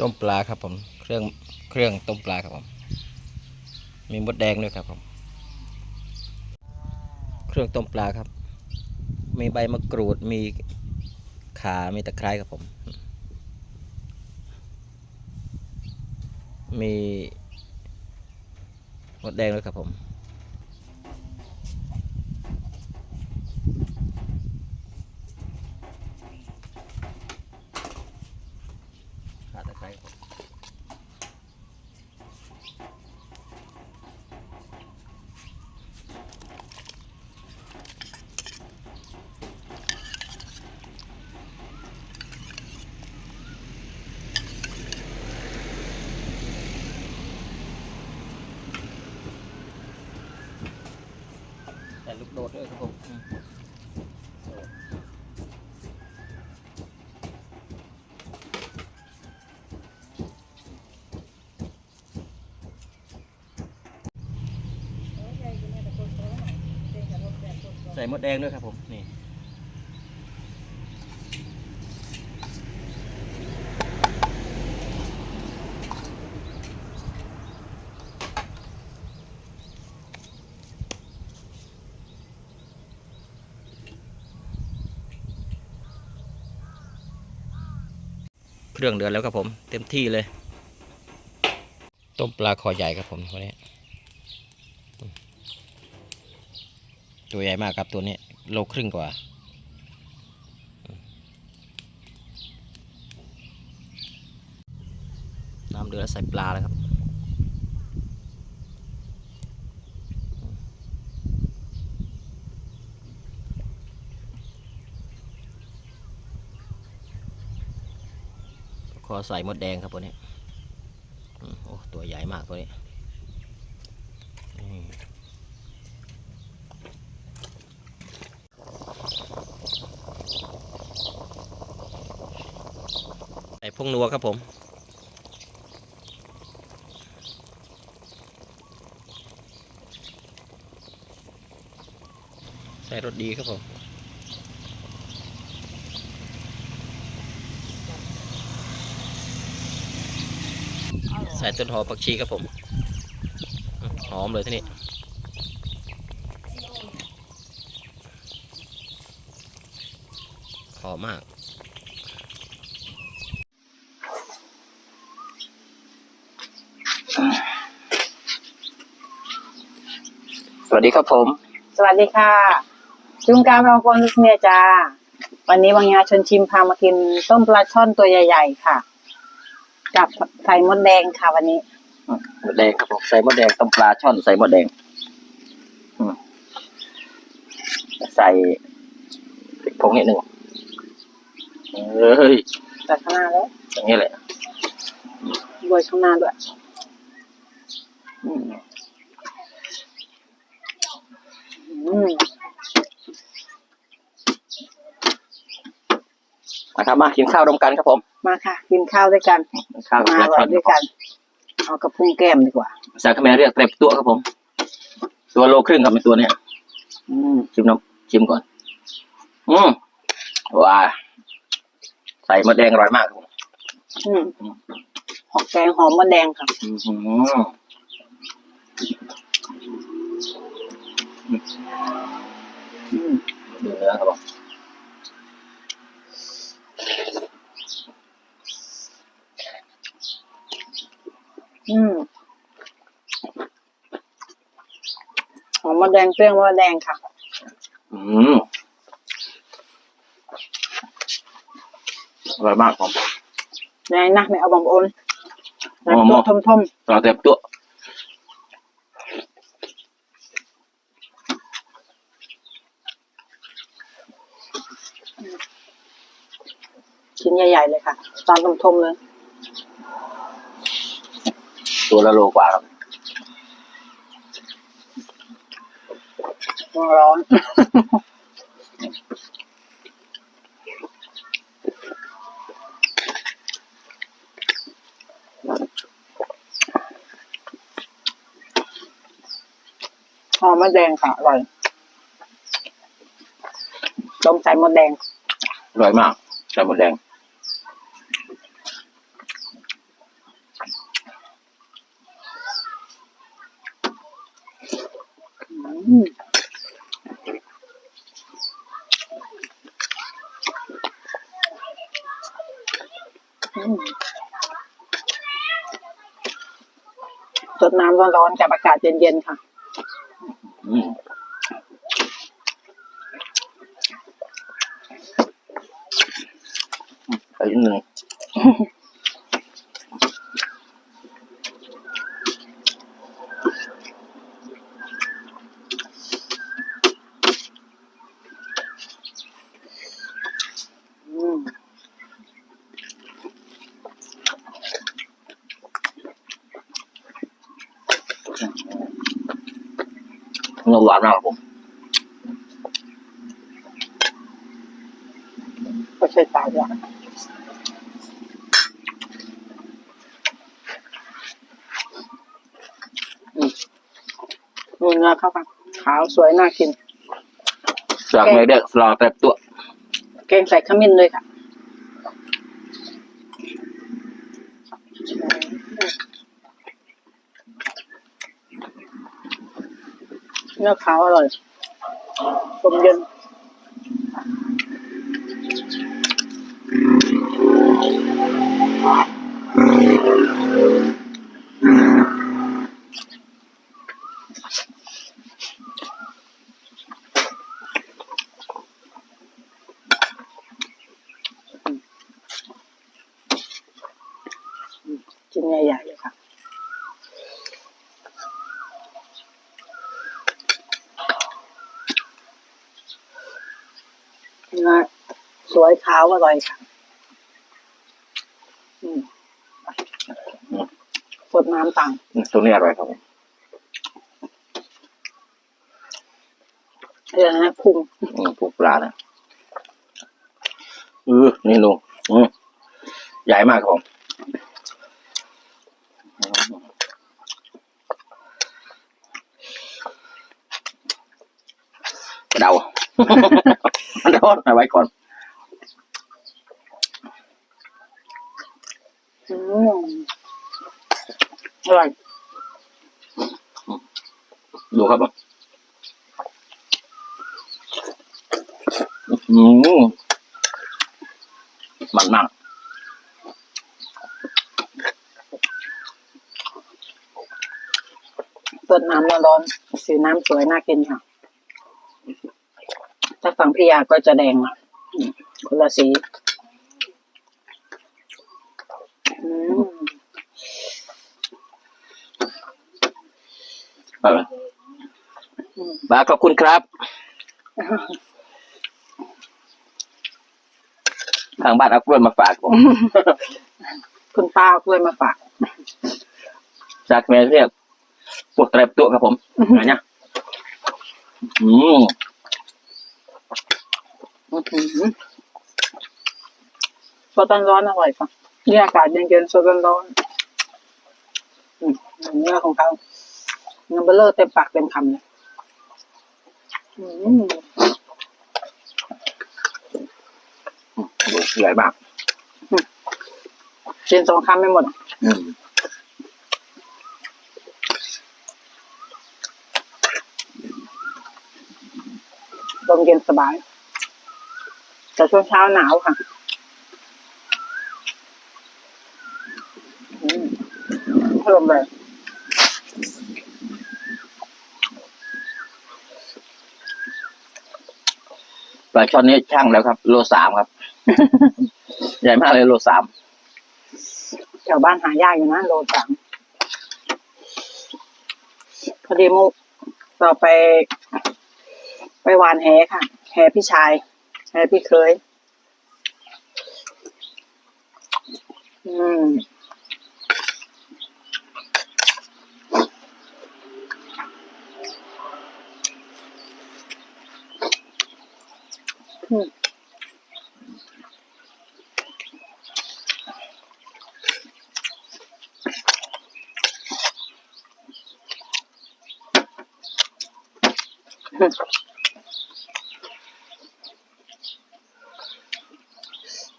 ต้มปลาครับผม เครื่องเครื่องต้มปลาครับผม มีมดแดงด้วยครับผม เครื่องต้มปลาครับ มีใบมะกรูด มีขา มีตะไคร้ครับผม มีมดแดงด้วยครับผม ข่าตะไคร้ครับผม ใส่ลูก โดดด้วยครับผมอืมใส่มดแดงด้วยครับผม นี่ เครื่องเดือดแล้วครับผม เต็มที่เลย ต้มปลาคอใหญ่ครับผมวันนี้ ตัวใหญ่มากครับตัวนี้โลครึ่งกว่าน้ำเดือดใส่ปลาแล้วครับ อใส่มดแดงครับตัวนี้โอ้ตัวใหญ่มากตัวนี้ใส่พงนัวครับผมใส่รสดีครับผม ใส่ต้นหอมผักชีครับผมอืมหอมเลยทีนี้หอมมากสวัสดีครับผม สวัสดีค่ะ จุงการพองพรลูกเมียจ้า วันนี้วังยาชนชิมพามากินต้มปลาช่อนตัวใหญ่ ๆ ค่ะ กับใส่มดแดงค่ะวันนี้หมดแดงครับผมใส่หมดแดงต้มปลาช่อนใส่หมดแดงอืมใส่พริกผงนิดหนึ่งเฮ้ยแต่ข้างหน้าแล้วอย่างนี้แหละโรยข้างหน้าด้วยอืม อืม นะครับมากินข้าวรวมกันครับผม มาค่ะ กินข้าวด้วยกันกินข้าวกับมาปลาอร่ช่ออยนด้วยกัน เอากระพุ้งแก้มดีกว่าภาษาเขมรเรียกเตร็บตัวครับผม ตัวโลครึ่งครับเป็นตัวเนี้ยอืมชิมน้ำชิมก่อน อืมว้าใส่มดแดงอร่อยมากครับผมอืมหอมแกงหอมมดแดงค่ะอื้อหืออืมดูเนื้อครับผม อืมหอมมดแดงเปรี้ยวมดแดงค่ะ อืมอร่อยมากผมแดงนะไม่เอาบองโอนแต่อ๋อตัวทมเราเตร็บตัวๆชิ้นใหญ่ ๆ เลยค่ะตอนทมๆเลย ตัวละโลกว่าครับร้อน หอมมะแดงค่ะอร่อยต้มใส่มดแดง อร่อยมากใส่หมดแดง สดน้ำร้อนๆกับอากาศเย็นๆค่ะไปนิดนึง เนื้อหวานมากครับผม ก็ใช้ตายด้วยอืมดูเนื้อเข้ากันขาวสวยน่ากิน จากไม่ได้สลอแตบตัว แกงใส่ขมิ้นด้วยค่ะ นื้อขาวอร่อยลมเย็นชิ้นใหญ่ๆเลยค่ะ เนื้อสวยขาวอร่อยค่ะอืมสดน้ำต่างอืมตัวนี้อร่อยครับผมเรื่องนะพุงอืมปูปลานะเออนี่ลุงอืมใหญ่มากครับผมกระเดา อนเอาไว้ก่อนอืมอร่อยดูครับอืมมันมากสดน้ำร้อนๆสีน้ำสวยน่ากินค่ะ ถ้าฝั่งพี่ยาก็จะแดงอะอืมคนละสีอืมเอออืมบาขอบคุณครับ ทางบ้านเอากล้วยมาฝากผมคุณป้าเอากล้วยมาฝาก จากเมเรียกพวกแตรบตัวครับผมอันเนี้ยอืมอื้อหือ สดร้อนๆอร่อยปะนี่อากาศเย็นๆสดร้อนๆอืมเนื้อของเขาเนื้อเบลเลอร์เต็มปากเต็มคำเลยอืมใหญ่มากกินสองคำไม่หมด อืมลมเย็นสบาย แต่ช่วงเช้าหนาวค่ะอืมพัดลมเลยปลาช่อนนี้ช่างแล้วครับ โลสามครับ ใหญ่มากเลยโลสามแถวบ้านหายากอยู่นะโลสามพอดีมุกเราไป ไปหวานแหค่ะ แหพี่ชาย แหพี่เคย อืมอืม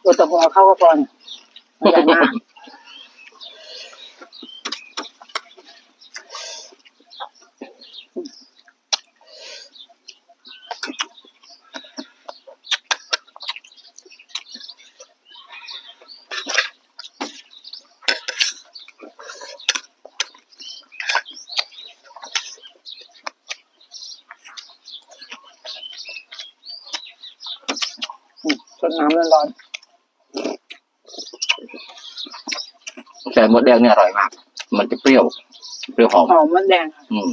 ตัวตะหอเข้าก็ก่อนไม่อยากมากสดน้ำร้อนๆ ใส่มดแดงเนี่ยอร่อยมาก มันจะเปรี้ยว เปรี้ยวหอมๆหอมมดแดงค่ะอืม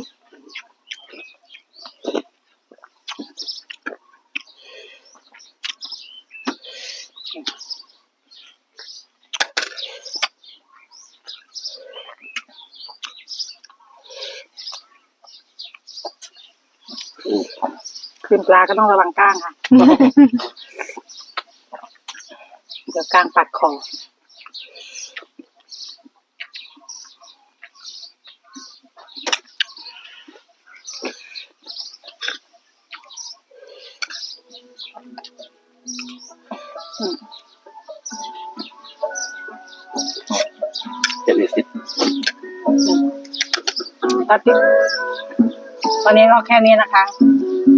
คืนปลาก็ต้องระวังก้างค่ะ เดี๋ยวก้างปัดคอ ตัดทิปวันนี้ก็แค่นี้นะคะ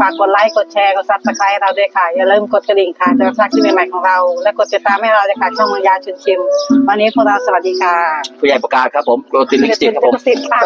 ฝากกดไลค์ กดแชร์ กดซับสไครต์เราด้วยค่ะ อย่าลืมกดกระดิ่งค่ะจะรับทราบคลิปใหม่ๆของเรา และกดติดตามให้เราเลยค่ะ ช่องมังยาชุนชิม วันนี้พวกเราสวัสดีค่ะผู้ใหญ่ประกาศครับผมโปรตีนลิสิตครับผมลิขสิทธิ์ค่ะ